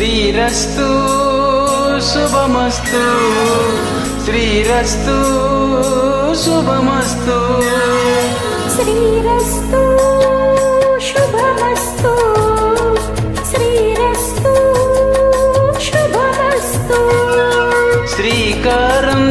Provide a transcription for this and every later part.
శ్రీరస్తు శుభమస్తు. శ్రీరస్తు శుభమస్తు. శ్రీరస్తు శుభమస్తు. శ్రీరస్తు శుభమస్తు. శ్రీకారం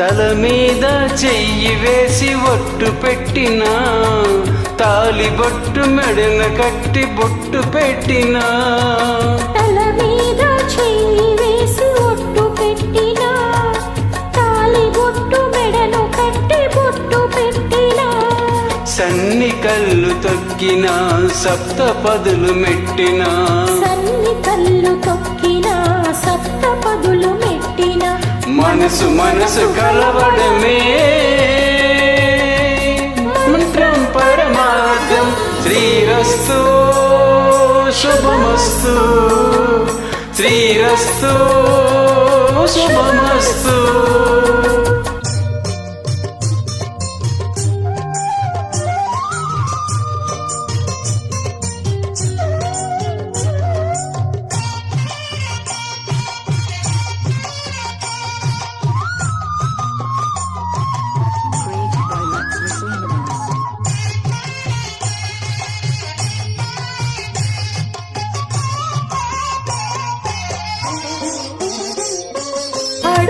తల మీద చెయ్యి వేసి ఒట్టు పెట్టినా తాలి బొట్టు మెడన కట్టి బొట్టు పెట్టినా. తల మీద చెయ్యి వేసి ఒట్టు పెట్టినా తాలి బొట్టు మెడను కట్టి బొట్టు పెట్టినా. సన్ని కళ్ళు తొక్కినా సప్త పదులు మెట్టినా. సన్ని కళ్ళు తొక్కినా సప్త పదులు మెట్టినా. మనసు మనసు కలవడమే మంత్రం పరమార్థం శ్రీరస్తు శుభమస్తు శ్రీరస్తు శుభమస్తు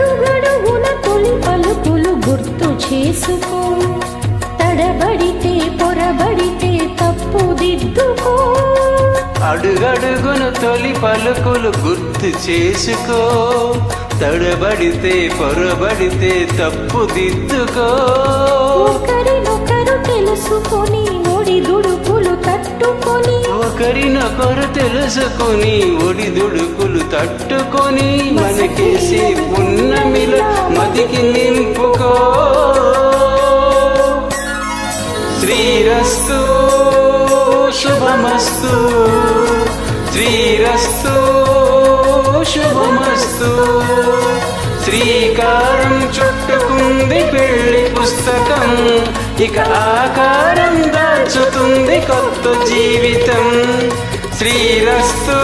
అడుగడుగున తొలి పలుకులు గుర్తు చేసుకో. తడబడితే పొరబడితే తప్పుదిద్దుకో అడుగడుగును తొలి పలుకులు గుర్తు చేసుకో. తడబడితే పొరబడితే తప్పుదిద్దుకో ఒకరినొకరు తెలుసుకొని ఒడిదుడుకులు తట్టుకొని మనకేసి పున్నమిల మదికి నింపుకో. శ్రీరస్తు శుభమస్తు. శ్రీరస్తు శుభమస్తు. శ్రీకారం చుట్టుకుంది పెళ్ళి పుస్తకం. ఇక ఆకారం దాచుతుంది కొత్త జీవితం. శ్రీరస్తు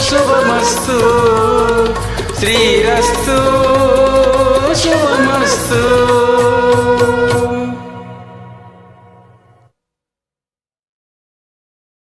శుభమస్తు. శ్రీరస్తు శుభమస్తు.